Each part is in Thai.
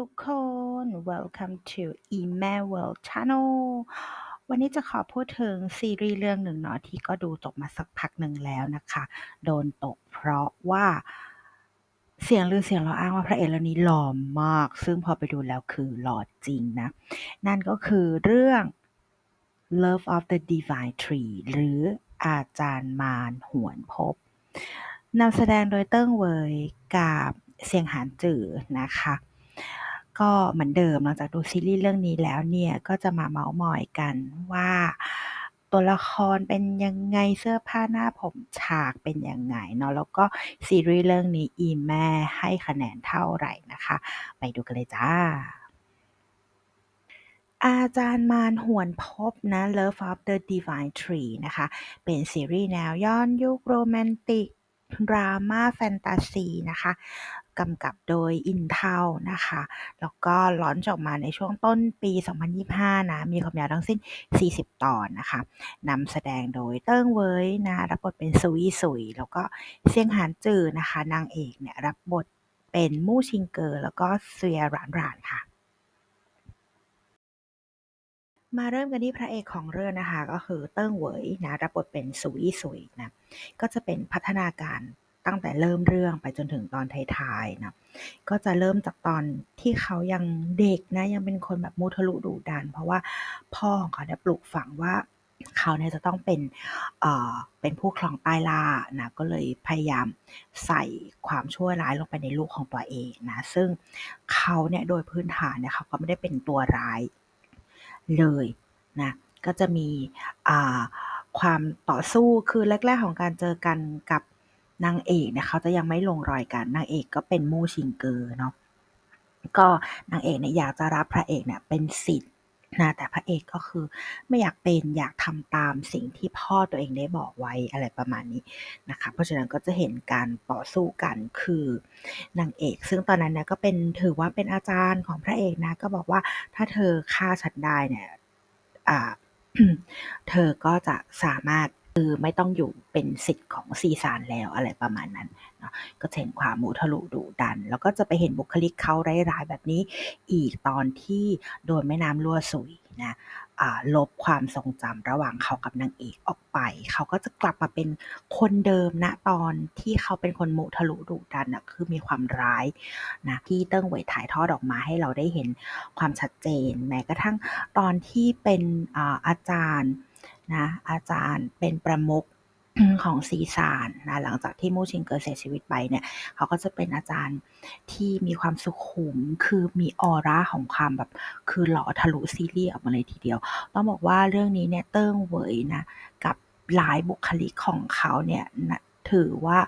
ทุกคน Welcome to Email World Channel วันนี้จะขอพูดถึงซีรีส์เรื่องหนึ่งเนาะที่ก็ดูจบมาสักพักหนึ่งแล้วนะคะ โดนตกเพราะว่าเสียงลือเสียงเราอ้างว่าพระเอกเรื่องนี้หล่อมาก ซึ่งพอไปดูแล้วคือหล่อจริงนะ นั่นก็คือเรื่อง Love of the Divine Tree หรืออาจารย์มารหวนพบนำแสดงโดยเติ้งเวยกับเซียงหานจือนะคะ ก็เหมือนเดิมหลังจากดูซีรีส์เรื่องนี้แล้วเนี่ย ก็จะมาเมาส์มอยกันว่าตัวละครเป็นยังไงเสื้อผ้าหน้าผมฉากเป็นยังไงเนาะแล้วก็ซีรีส์เรื่องนี้อีแม่ให้คะแนนเท่าไหร่นะคะ ไปดูกันเลยจ้าอาจารย์มารหวนพบนะ Love of the Divine Tree นะคะ เป็นซีรีส์แนวย้อนยุคโรแมนติก ดราม่าแฟนตาซีนะคะ กำกับโดยอินเทานะคะ แล้วก็ล้อนจออกมาในช่วงต้นปี 2025 นะ มีความยาวทั้งสิ้น 40 ตอนนะคะนำแสดงโดยเติ้งเว้ยนะรับบทเป็นซุยซุย แล้วก็เซียงหานจือนะคะ นางเอกเนี่ยรับบทเป็นมู่ชิงเกอร์แล้วก็เซียหรานหรานค่ะมาเริ่มกันที่พระเอกของเรื่องนะคะ ก็คือเติ้งเหวยนะรับบทเป็นสุยสุยนะก็จะเป็นพัฒนาการ ตั้งแต่เริ่มเรื่องไปจนถึงตอนท้ายๆนะก็จะเริ่มจากตอนที่เขายังเด็กนะยังเป็นคนแบบมุทะลุดุดัน เพราะว่าพ่อของเขาเนี่ยปลูกฝังว่าเขาเนี่ยจะต้องเป็นเอ่อเป็นผู้ครองใต้ล่านะก็เลยพยายามใส่ความชั่วร้ายลงไปในลูกของตัวเองนะซึ่งเขาเนี่ยโดยพื้นฐานเนี่ยเขาก็ไม่ได้เป็นตัวร้ายเลยนะก็จะมีความต่อสู้คือแรก ๆ ของการเจอกันกับ นางเอกเนี่ยเขาจะยังไม่ลงรอยกันนางเอกก็เป็นมู่ชิงเกอร์เนาะก็นางเอกเนี่ยอยากจะรับพระเอกเนี่ยเป็นสิทธิ์นะแต่พระเอกก็คือไม่อยากเป็นอยากทำตามสิ่งที่พ่อตัวเองได้บอกไว้อะไรประมาณนี้นะคะเพราะฉะนั้นก็จะเห็นการต่อสู้กันคือนางเอก ซึ่งตอนนั้นเนี่ยก็เป็นถือว่าเป็นอาจารย์ของพระเอกนะก็บอกว่าถ้าเธอฆ่าฉันได้เนี่ยเธอก็จะสามารถ คือไม่ต้องอยู่เป็นสิทธิ์ของซีซานแล้วอะไรประมาณนั้นนะก็เห็นความมูทะลุดุดัน แล้วก็จะไปเห็นบุคลิกเขาร้ายๆแบบนี้ อีกตอนที่โดนแม่น้ำรั่วสุยนะลบความทรงจำระหว่างเขากับนางเอกออกไป เขาก็จะกลับมาเป็นคนเดิมนะตอนที่เขาเป็นคนมุทะลุดุดันนะคือมีความร้ายนะที่เติ้งเวยถ่ายทอดออกมาให้เราได้เห็นความชัดเจน แม้กระทั่งตอนที่เป็นออาจารย์ นะอาจารย์เป็นประมุขของซีซานนะหลังจากที่มู่ชิงเกิดเสียชีวิตไปเนี่ยเขาก็จะเป็นอาจารย์ที่มีความสุขุมคือมีออร่าของความแบบคือหล่อทะลุซีรีส์ออกมาเลยทีเดียว ต้องบอกว่าเรื่องนี้เนี่ยเติ้งเหวยนะกับหลายบุคลิกของเขาเนี่ยนะถือว่า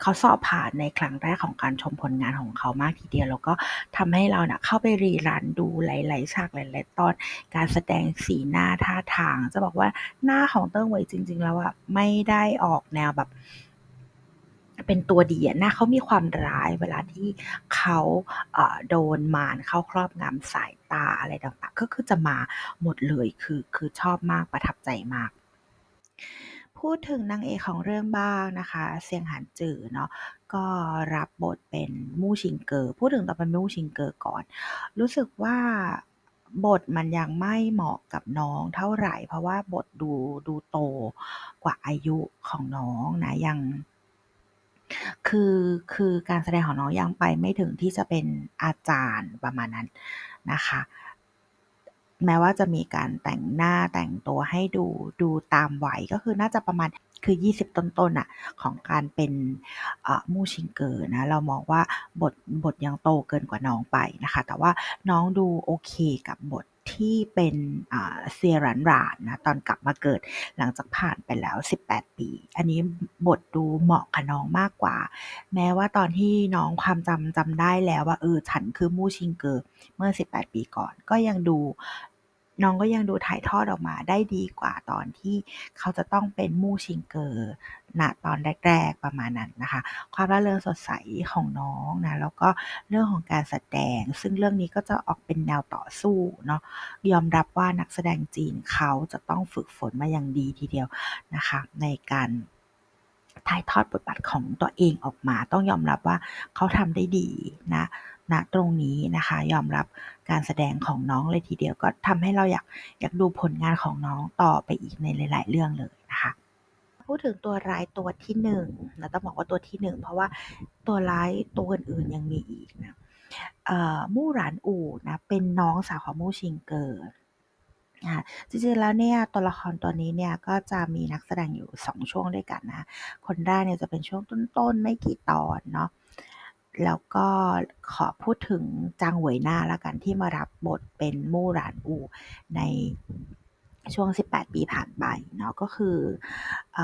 เขาสอบผ่านในครั้งแรกของการชมผลงานของเขามากทีเดียว แล้วก็ทำให้เราเนะ่ะเข้าไปรีรันดูหลายๆฉากหลายๆตอน การแสดงสีหน้าท่าทาง จะบอกว่าหน้าของเติ้งเวยจริง ๆ แล้วอะไม่ได้ออกแนวแบบเป็นตัวดีอะหน้าเขามีความร้ายเวลาที่เขาโดนมารเข้าครอบงำสายตาอะไรต่างๆ ก็คือจะมาหมดเลยคือคือชอบมากประทับใจมาก พูดถึงนางเอกของเรื่องบ้างนะคะ เซียงหานจือเนาะก็รับบทเป็นมู่ชิงเกอร์พูดถึงตอนเป็นมู่ชิงเกอร์ก่อน รู้สึกว่าบทมันยังไม่เหมาะกับน้องเท่าไหร่ เพราะว่าบทดูดูโตกว่าอายุของน้องนะยังคือคือการแสดงของน้องยังไปไม่ถึงที่จะเป็นอาจารย์ประมาณนั้นนะคะ แม้ว่าจะมีการแต่งหน้าแต่งตัวให้ดูดูตามวัยก็คือน่าจะประมาณคือ 20 ต้นๆน่ะของการเป็นมู่ชิงเกอร์นะ เรามองว่าบทบทยังโตเกินกว่าน้องไปนะคะ แต่ว่าน้องดูโอเคกับบทที่เป็นเซียรันรานนะตอนกลับมาเกิดหลังจากผ่านไปแล้ว 18 ปี อันนี้บทดูเหมาะกับน้องมากกว่า แม้ว่าตอนที่น้องความจำจำได้แล้วว่าเออฉันคือมู่ชิงเกอร์เมื่อ 18 ปีก่อน ก็ยังดู น้องก็ยังดูถ่ายทอดออกมาได้ดีกว่าตอนที่เขาจะต้องเป็นมู่ชิงเกอร์ณตอนแรก ๆประมาณนั้นนะคะ ความร่าเริงสดใสของน้องนะแล้วก็เรื่องของการแสดง ซึ่งเรื่องนี้ก็จะออกเป็นแนวต่อสู้เนาะยอมรับว่านักแสดงจีนเขาจะต้องฝึกฝนมาอย่างดีทีเดียวนะคะในการถ่ายทอดบทบาทของตัวเองออกมา ต้องยอมรับว่าเขาทำได้ดีนะ ณตรงนี้นะคะ ยอมรับการแสดงของน้องเลยทีเดียวก็ทำให้เราอยากอยากดูผลงานของน้องต่อไปอีกในหลาย ๆ เรื่องเลยนะคะพูดถึงตัวร้ายตัวที่หนึ่งนะต้องบอกว่าตัวที่หนึ่งเพราะว่าตัวร้ายตัวอื่นๆยังมีอีกนะมู่หลานอู่นะเป็นน้องสาวของมู่ชิงเกิดนะจริงๆแล้วเนี่ยตัวละครตัวนี้เนี่ยก็จะมีนักแสดงอยู่ 2 ช่วงด้วยกันนะ คนแรกเนี่ยจะเป็นช่วงต้นๆ ไม่กี่ตอนเนาะ แล้วก็ขอพูดถึงจางเหวยหน้าแล้วกันที่มารับบทเป็นมู่หลานอู่ในช่วง 18 ปีผ่านไปเนาะก็คืออ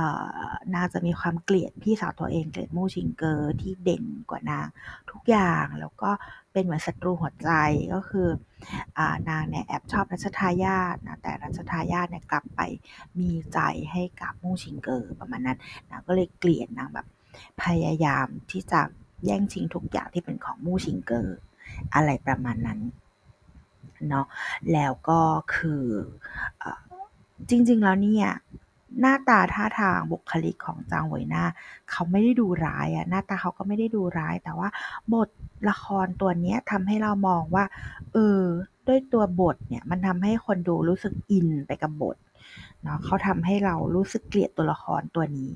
นางจะมีความเกลียดพี่สาวตัวเองเกลียดมู่ชิงเกอร์ที่เด่นกว่านางทุกอย่างแล้วก็เป็นเหมือนศัตรูหัวใจก็คืออนางเนี่ยแอบชอบรัชทายาทนะแต่รัชทายาทเนี่ยกลับไปมีใจให้กับมู่ชิงเกอร์ประมาณนั้นนางก็เลยเกลียดนางแบบพยายามที่จะ แย่งชิงทุกอย่างที่เป็นของมู่ชิงเกอร์ อะไรประมาณนั้นเนาะแล้วก็คืออจริง ๆ แล้วเนี่ยหน้าตาท่าทางบุคลิกของจางเวยหน้า เขาไม่ได้ดูร้ายอะหน้าตาเขาก็ไม่ได้ดูร้าย แต่ว่าบทละครตัวเนี้ยทำให้เรามองว่าเออด้วยตัวบทเนี่ยมันทำให้คนดูรู้สึกอินไปกับบทเนาะเขาทำให้เรารู้สึกเกลียดตัวละครตัวนี้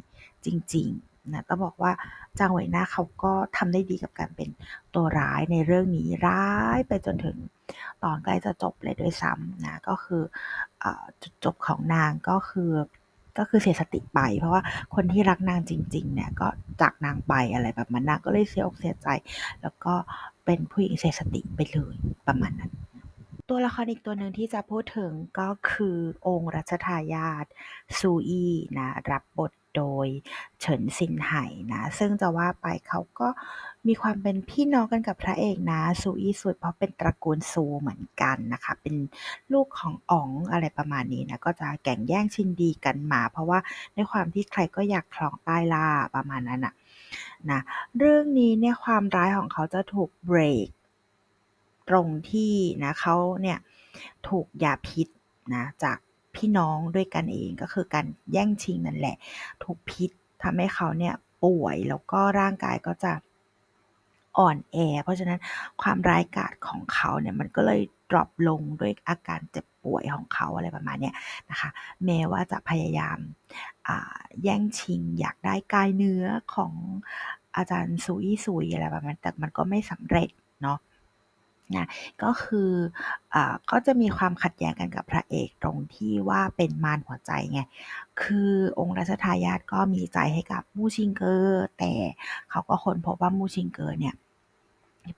จริง ๆ นะต้องบอกว่าจางเหวยหน้าเขาก็ทำได้ดีกับการเป็นตัวร้ายในเรื่องนี้ร้ายไปจนถึงตอนใกล้จะจบเลยด้วยซ้ำนะก็คือจุดจบของนางก็คือก็คือเสียสติไป เพราะว่าคนที่รักนางจริง ๆ เนี่ยก็จากนางไปอะไรแบบนั้นนางก็เลยเสียอกเสียใจ แล้วก็เป็นผู้หญิงเสียสติไปเลยประมาณนั้น ตัวละครอีกตัวหนึ่งที่จะพูดถึงก็คือองค์รัชทายาทซูอี้นะรับบท โดยเฉินซินไห่นะ ซึ่งจะว่าไปเขาก็มีความเป็นพี่น้องกันกับพระเอกนะซูอี้สุด เพราะเป็นตระกูลซูเหมือนกันนะคะ เป็นลูกของอ๋องอะไรประมาณนี้นะก็จะแก่งแย่งชินดีกันมา เพราะว่าในความที่ใครก็อยากครองใต้ล่าประมาณนั้นอะนะเรื่องนี้เนี่ยความร้ายของเขาจะถูกเบรกตรงที่นะเขาเนี่ยถูกยาพิษนะจาก พี่น้องด้วยกันเองก็คือการแย่งชิงนั่นแหละ ถูกพิษทำให้เขาเนี่ยป่วยแล้วก็ร่างกายก็จะอ่อนแอ เพราะฉะนั้นความร้ายกาจของเขาเนี่ยมันก็เลยดรอปลงด้วยอาการเจ็บป่วยของเขาอะไรประมาณเนี้ยนะคะแม้ว่าจะพยายามแย่งชิงอยากได้กายเนื้อของอาจารย์ซุยซุยอะไรประมาณแต่มันก็ไม่สำเร็จเนาะ นะก็คืออก็จะมีความขัดแย้งกันกับพระเอกตรงที่ว่าเป็นมารหัวใจไงคือองค์รัชทายาทก็มีใจให้กับมูชิงเกอร์แต่เขาก็ค้นพบว่ามูชิงเกอร์เนี่ย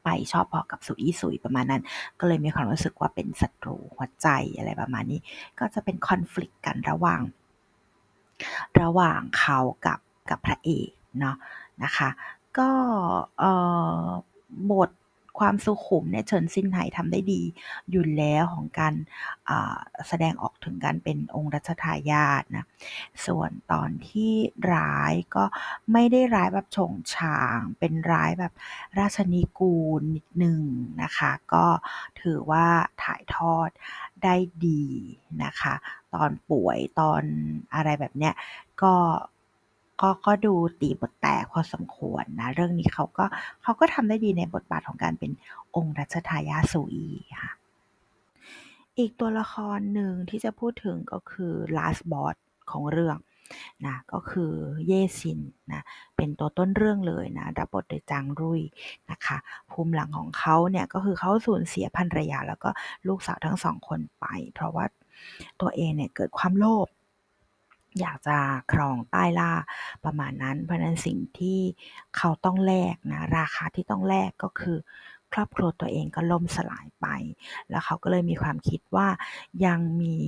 ไปชอบพอกับสุอีสุยประมาณนั้น ก็เลยมีความรู้สึกว่าเป็นศัตรูหัวใจอะไรประมาณนี้ ก็จะเป็นคอน FLICT กันระหว่าง ระหว่างเขากับกับพระเอกเนาะนะคะ ก็บท ความสุขุมเนี่ยเฉินซินไห่ทำได้ดีอยู่แล้วของการแสดงออกถึงการเป็นองค์รัชทายาทนะส่วนตอนที่ร้ายก็ไม่ได้ร้ายแบบโฉงฉาง เป็นร้ายแบบราชนิกูลนิดหนึ่งนะคะ ก็ถือว่าถ่ายทอดได้ดีนะคะ ตอนป่วยตอนอะไรแบบเนี้ยก็ ก็ก็ดูตีบทแตกพอสมควรนะ เรื่องนี้เขาก็เขาก็ทำได้ดีในบทบาทของการเป็นองค์รัชทายาทซูอีค่ะ อีกตัวละครหนึ่งที่จะพูดถึงก็คือ last boss ของเรื่องนะก็คือเยซินนะเป็นตัวต้นเรื่องเลยนะรับบทโดยจางรุยนะคะภูมิหลังของเขาเนี่ยก็คือเขาสูญเสียภรรยาแล้วก็ลูกสาวทั้งสองคนไป เพราะว่าตัวเองเนี่ยเกิดความโลภ อยากจะครองใต้ล่าประมาณนั้น เพราะนั้นสิ่งที่เขาต้องแลกนะราคาที่ต้องแลกก็คือ ครอบครัวตัวเองก็ล่มสลายไป แล้วเขาก็เลยมีความคิดว่ายังมี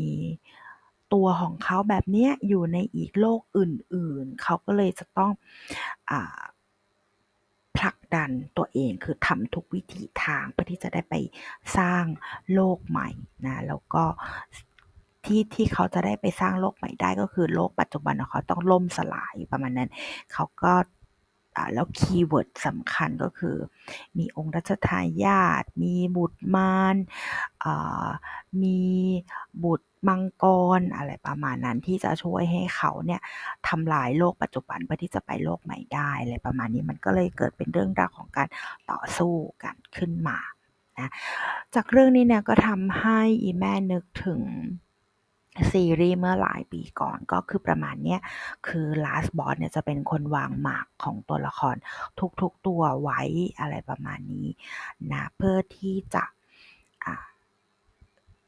ตัวของเขาแบบนี้อยู่ในอีกโลกอื่น ๆ เขาก็เลยจะต้องอผลักดันตัวเองคือทำทุกวิถีทางเพื่อที่จะได้ไปสร้างโลกใหม่นะแล้วก็ ที่ที่เขาจะได้ไปสร้างโลกใหม่ได้ก็คือโลกปัจจุบันของเขาต้องล่มสลายประมาณนั้น เขาก็แล้วคีย์เวิร์ดสำคัญก็คือ มีองค์รัชทายาทมีบุตรมารมีบุตรมังกรอะไรประมาณนั้นที่จะช่วยให้เขาเนี่ยทำลายโลกปัจจุบันเพื่อที่จะไปโลกใหม่ได้อะไรประมาณนี้มันก็เลยเกิดเป็นเรื่องราวของการต่อสู้กันขึ้นมานะจากเรื่องนี้เนี่ยก็ทำให้อีแม่นึกถึง ซีรีส์เมื่อหลายปีก่อนก็คือประมาณเนี้ย คือ Last Boss เนี่ยจะเป็นคนวางหมากของตัวละครทุกๆตัวไว้อะไรประมาณนี้นะเพื่อที่จะ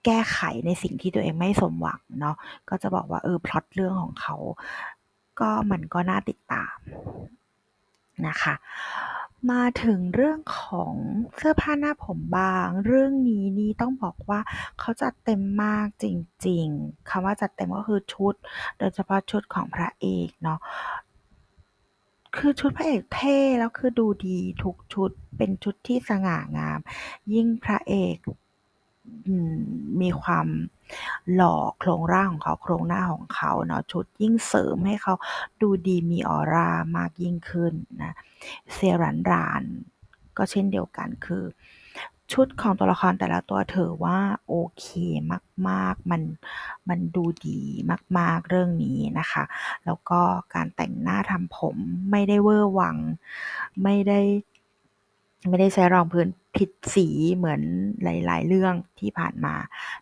แก้ไขในสิ่งที่ตัวเองไม่สมหวังเนาะก็จะบอกว่าเออพล็อตเรื่องของเขา ก็มันก็น่าติดตามนะคะ มาถึงเรื่องของเสื้อผ้าหน้าผมบาง เรื่องนี้นี่ต้องบอกว่าเขาจัดเต็มมากจริง ๆคำว่าจัดเต็มก็คือชุด โดยเฉพาะชุดของพระเอกเนาะคือชุดพระเอกเท่แล้วคือดูดีทุกชุดเป็นชุดที่สง่างาม ยิ่งพระเอก มีความหล่อโครงร่างของเขาโครงหน้าของเขาเนาะชุดยิ่งเสริมให้เขาดูดีมีออร่ามากยิ่งขึ้นนะเซรันรานก็เช่นเดียวกันคือ ชุดของตัวละครแต่ละตัวถือว่าโอเคมากๆมันมันดูดีมาก ๆเรื่องนี้นะคะ แล้วก็การแต่งหน้าทำผมไม่ได้เวอร์วังไม่ได้ ไม่ได้ใช้รองพื้นผิดสีเหมือนหลาย ๆ เรื่องที่ผ่านมา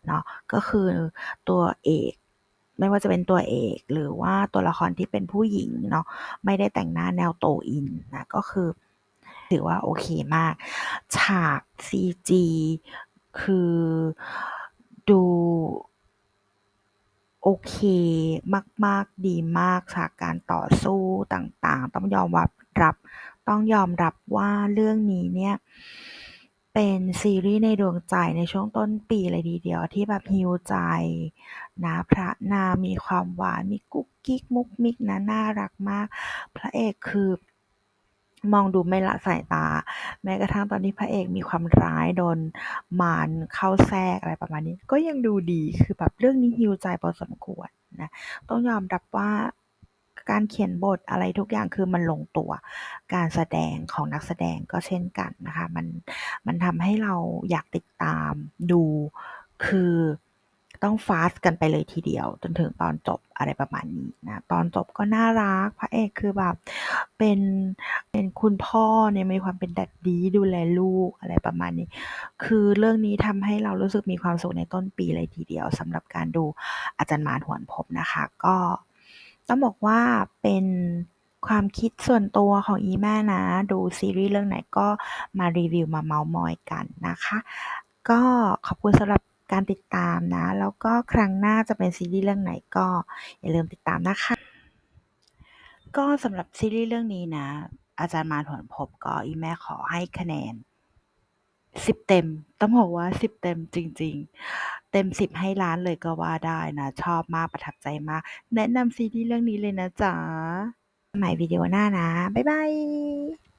เนาะก็คือตัวเอกไม่ว่าจะเป็นตัวเอกหรือว่าตัวละครที่เป็นผู้หญิงเนาะไม่ได้แต่งหน้าแนวโตอินนะก็คือถือว่าโอเคมาก ฉาก CG คือดูโอเคมาก ๆ ดีมากฉากการต่อสู้ต่าง ๆ ต้องยอมวับรับ ต้องยอมรับว่าเรื่องนี้เนี่ยเป็นซีรีส์ในดวงใจในช่วงต้นปีเลยทีเดียวที่แบบ heal ใจนะพระนางมีความหวาน มีกุ๊กกิ๊กมุกมิกนะน่ารักมาก พระเอกคือมองดูไม่ละสายตา แม้กระทั่งตอนที่พระเอกมีความร้ายโดนมารเข้าแทรกอะไรประมาณนี้ ก็ยังดูดีคือแบบเรื่องนี้ heal ใจพอสมควรนะต้องยอมรับว่า การเขียนบทอะไรทุกอย่างคือมันลงตัว การแสดงของนักแสดงก็เช่นกันนะคะ มันมันทำให้เราอยากติดตามดูคือต้องฟาสต์กันไปเลยทีเดียว จนถึงตอนจบอะไรประมาณนี้นะตอนจบก็น่ารัก พระเอกคือแบบเป็นเป็นคุณพ่อเนี่ยมีความเป็น Daddy ดูแลลูกอะไรประมาณนี้ คือเรื่องนี้ทำให้เรารู้สึกมีความสุขในต้นปีเลยทีเดียวสำหรับการดูอาจารย์มารหวนพบนะคะ ก็ ต้องบอกว่าเป็นความคิดส่วนตัวของอีแม่นะ ดูซีรีส์เรื่องไหนก็มารีวิวมาเม้าท์มอยกันนะคะ ก็ขอบคุณสำหรับการติดตามนะ แล้วก็ครั้งหน้าจะเป็นซีรีส์เรื่องไหนก็อย่าลืมติดตามนะคะ ก็สำหรับซีรีส์เรื่องนี้นะ อาจารย์มาหวนพบก็อีแม่ขอให้คะแนน10เต็ม ต้องบอกว่า10เต็มจริง ๆ เต็มสิบให้ล้านเลยก็ว่าได้นะ ชอบมากประทับใจมาก แนะนำซีรีส์เรื่องนี้เลยนะจ๊ะใหม่วิดีโอหน้านะ บ๊ายบาย